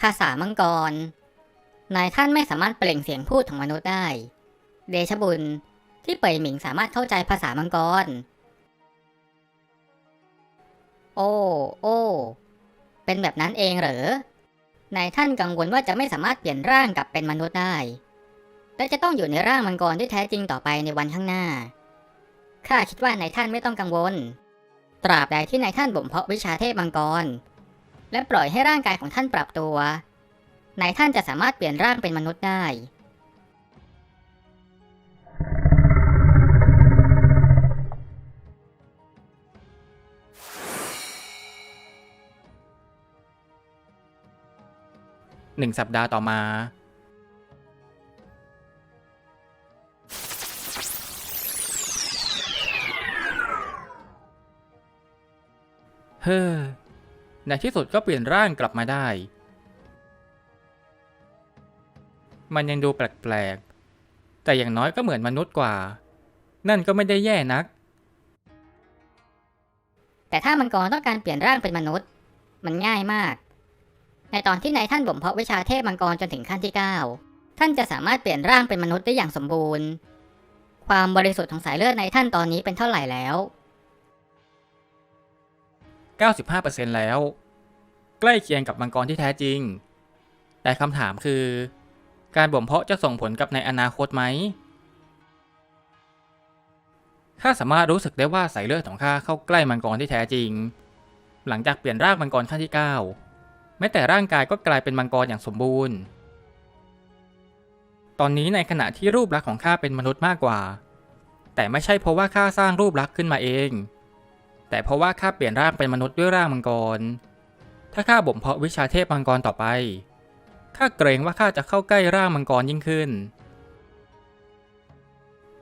ภาษามังกร นายท่านไม่สามารถเปล่งเสียงพูดของมนุษย์ได้ เดชะบุญที่เป่ยหมิงสามารถเข้าใจภาษามังกร โอ้ โอ้ เป็นแบบนั้นเองเหรอ นายท่านกังวลว่าจะไม่สามารถเปลี่ยนร่างกลับเป็นมนุษย์ได้ และจะต้องอยู่ในร่างมังกรที่แท้จริงต่อไปในวันข้างหน้า ข้าคิดว่านายท่านไม่ต้องกังวล ตราบใดที่นายท่านบ่มเพาะวิชาเทพมังกร และปล่อยให้ร่างกายของท่านปรับตัว นายท่านจะสามารถเปลี่ยนร่างเป็นมนุษย์ได้ หนึ่งสัปดาห์ต่อมา เฮ้อ ในที่สุดก็เปลี่ยนร่างกลับมาได้ มันยังดูแปลกๆ แต่อย่างน้อยก็เหมือนมนุษย์กว่า นั่นก็ไม่ได้แย่นัก แต่ถ้ามังกรต้องการเปลี่ยนร่างเป็นมนุษย์ มันง่ายมาก ในตอนที่นายท่านบ่มเพาะวิชาเทพมังกรจนถึงขั้นที่ 9 ท่านจะสามารถเปลี่ยนร่างเป็นมนุษย์ได้อย่างสมบูรณ์ ความบริสุทธิ์ของสายเลือดในท่านตอนนี้เป็นเท่าไหร่แล้ว 95%แล้ว ใกล้เคียงกับมังกรที่แท้จริง แต่คำถามคือ การบ่มเพาะจะส่งผลกับในอนาคตไหมข้าสามารถรู้สึกได้ว่าสายเลือดของข้าเข้าใกล้มังกรที่แท้จริง หลังจากเปลี่ยนร่างมังกรขั้นที่ 9 แม้แต่ร่างกายก็กลายเป็นมังกรอย่างสมบูรณ์ ตอนนี้ในขณะที่รูปลักษณ์ของข้าเป็นมนุษย์มากกว่า แต่ไม่ใช่เพราะว่าข้าสร้างรูปลักษณ์ขึ้นมาเอง แต่เพราะว่าข้าเปลี่ยนร่างเป็นมนุษย์ด้วยร่างมังกร ถ้าข้าบ่มเพาะวิชาเทพมังกรต่อไป ข้าเกรงว่าข้าจะเข้าใกล้ร่างมังกรยิ่งขึ้น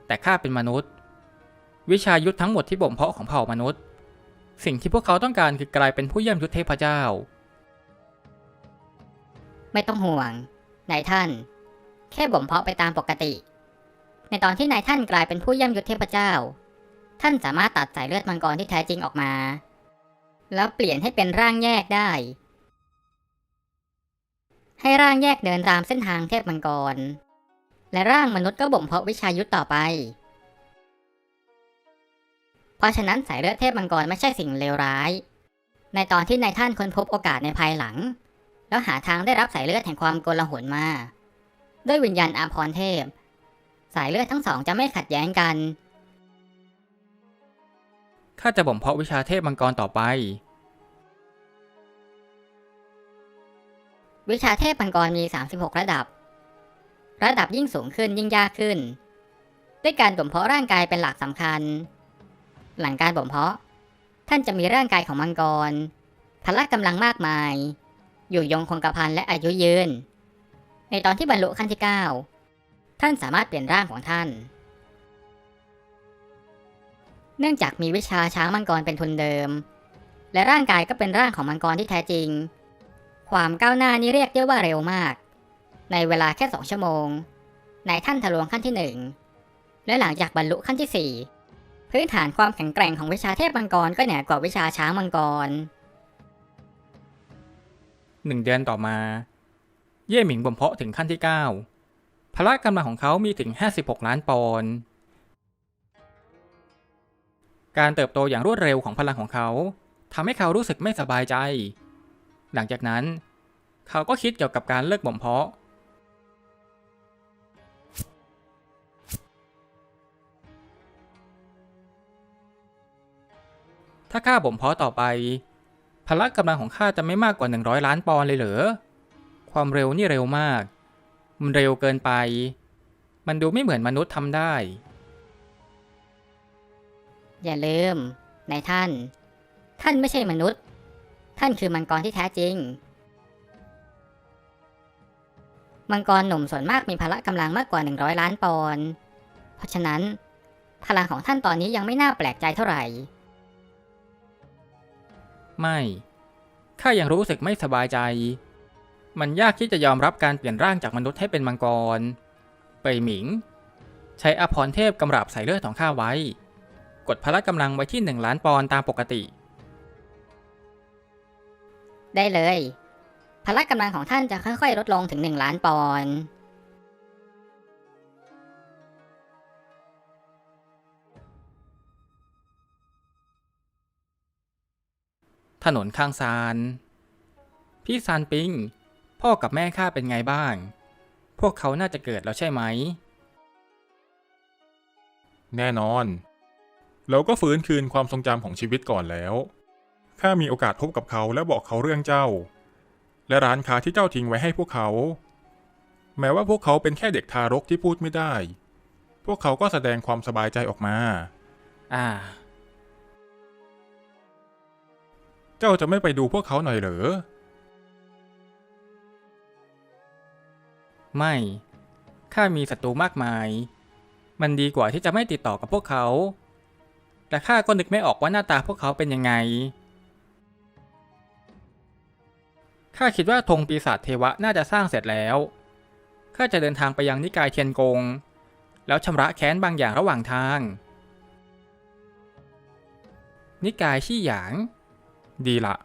แต่ข้าเป็นมนุษย์ วิชายุทธทั้งหมดที่บ่มเพาะของเผ่ามนุษย์ สิ่งที่พวกเขาต้องการคือกลายเป็นผู้เยี่ยมยุทธเทพเจ้า ไม่ต้องห่วง นายท่าน แค่บ่มเพาะไปตามปกติ ในตอนที่นายท่านกลายเป็นผู้เยี่ยมยุทธเทพเจ้า ท่านสามารถตัดสายเลือดมังกรที่แท้จริงออกมา แล้วเปลี่ยนให้เป็นร่างแยกได้ ให้ร่างแยกเดินตามเส้นทางเทพมังกร และร่างมนุษย์ก็บ่มเพาะวิชายุทธต่อไป เพราะฉะนั้นสายเลือดเทพมังกรไม่ใช่สิ่งเลวร้าย ในตอนที่นายท่านค้นพบโอกาสในภายหลัง แล้วหาทางได้รับสายเลือดแห่งความโกลาหลมา ด้วยวิญญาณอาพรเทพ สายเลือดทั้งสองจะไม่ขัดแย้งกัน ข้าจะบ่มเพาะวิชาเทพมังกรต่อไป วิชาเทพมังกรมี 36 ระดับ ระดับยิ่งสูงขึ้นยิ่งยากขึ้น ด้วยการบ่มเพาะร่างกายเป็นหลักสำคัญ หลังการบ่มเพาะ ท่านจะมีร่างกายของมังกร พละกำลังมากมาย อยู่ยงคงกระพันและอายุยืน ในตอนที่บรรลุขั้นที่ 9 ท่านสามารถเปลี่ยนร่างของท่าน เนื่องจากมีวิชาช้างมังกรเป็นทุนเดิม และร่างกายก็เป็นร่างของมังกรที่แท้จริง ความก้าวหน้านี้เรียกได้ว่าเร็วมาก ในเวลาแค่สองชั่วโมง นายท่านทะลวงขั้นที่หนึ่งและหลังจากบรรลุขั้นที่สี่พื้นฐานความแข็งแกร่งของวิชาเทพมังกรก็เหนือกว่าวิชาช้างมังกรหนึ่งเดือนต่อมา เย่หมิงบ่มเพาะถึงขั้นที่ 9 พละกำลังของเขามีถึง 56 ล้านปอนด์ การเติบโตอย่างรวดเร็วของพลังของเขาทำให้เขารู้สึกไม่สบายใจ หลังจากนั้น เขาก็คิดเกี่ยวกับการเลิกบ่มเพาะ ถ้าข้าบ่มเพาะต่อไป พละกำลังของข้าจะไม่มากกว่า 100 ล้านปอนด์เลยเหรอ ความเร็วนี่เร็วมาก มันเร็วเกินไป มันดูไม่เหมือนมนุษย์ทำได้ อย่าลืมนายท่าน ท่านไม่ใช่มนุษย์ ท่านคือมังกรที่แท้จริง มังกรหนุ่มส่วนมากมีพละกำลังมากกว่า 100 ล้านปอนด์เพราะฉะนั้น พลังของท่านตอนนี้ยังไม่น่าแปลกใจเท่าไหร่ ไม่ ข้ายังรู้สึกไม่สบายใจ มันยากที่จะยอมรับการเปลี่ยนร่างจากมนุษย์ให้เป็นมังกร เปยหมิง ใช้อภรเทพกำราบใส่เลือดของข้าไว้ กดพละกำลังไว้ที่ 1 ล้านปอนด์ตามปกติ ได้เลยพพละกำลังของท่านจะค่อยๆ ลดลงถึง 1 ล้านปอนด์ถนนข้างซาน พี่ซานปิง พ่อกับแม่ข้าเป็นไงบ้าง พวกเขาน่าจะเกิดแล้วใช่ไหม แน่นอน เราก็ฟื้นคืนความทรงจำของชีวิตก่อนแล้วข้ามีโอกาสพบกับเขาและบอกเขาเรื่องเจ้า และร้านค้าที่เจ้าทิ้งไว้ให้พวกเขา แม้ว่าพวกเขาเป็นแค่เด็กทารกที่พูดไม่ได้ พวกเขาก็แสดงความสบายใจออกมา อ่า เจ้าจะไม่ไปดูพวกเขาหน่อยเหรอ ไม่ ข้ามีศัตรูมากมาย มันดีกว่าที่จะไม่ติดต่อกับพวกเขา แต่ข้าก็นึกไม่ออกว่าหน้าตาพวกเขาเป็นยังไง ข้าคิดว่าธงปีศาจเทวะน่าจะสร้างเสร็จแล้ว ข้าจะเดินทางไปยังนิกายเทียนกง แล้วชำระแค้นบางอย่างระหว่างทาง นิกายชี่หยาง ดีละ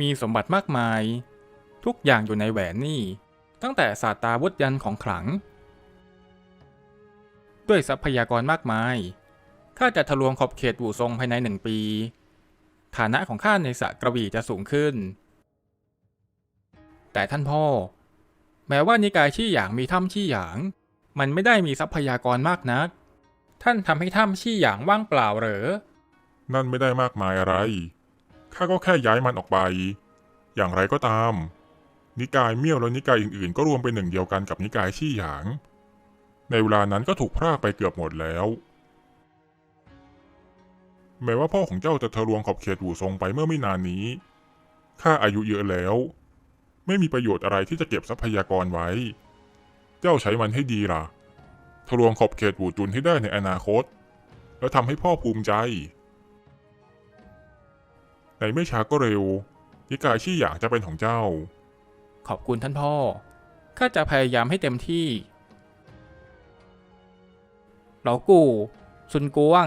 มีสมบัติมากมาย ทุกอย่างอยู่ในแหวนนี่ ตั้งแต่ศาสตราวุธยันของขลัง ด้วยทรัพยากรมากมาย ข้าจะทะลวงขอบเขตบู่ทรงภายในหนึ่งปี ฐานะของข้าในสระกระบี่จะสูงขึ้น แต่ท่านพ่อ แม้ว่านิกายชี่หยางมีถ้ำชี่หยาง มันไม่ได้มีทรัพยากรมากนัก ท่านทำให้ถ้ำชี่หยางว่างเปล่าเหรอ นั่นไม่ได้มากมายอะไร ข้าก็แค่ย้ายมันออกไป อย่างไรก็ตาม นิกายเมี่ยวและนิกายอื่นๆ ก็รวมเป็นหนึ่งเดียวกันกับนิกายชี่หยาง ในเวลานั้นก็ถูกพรากไปเกือบหมดแล้ว แม้ว่าพ่อของเจ้าจะทะลวงขอบเขตหูทรงไปเมื่อไม่นานนี้ ข้าอายุเยอะแล้ว ไม่มีประโยชน์อะไรที่จะเก็บทรัพยากรไว้ เจ้าใช้มันให้ดีล่ะ ทะลวงขอบเขตหูจุนให้ได้ในอนาคต แล้วทำให้พ่อภูมิใจ ในไม่ช้าก็เร็วนิกายชี่หยางจะเป็นของเจ้า ขอบคุณท่านพ่อ ข้าจะพยายามให้เต็มที่ เหลากูซุนกวง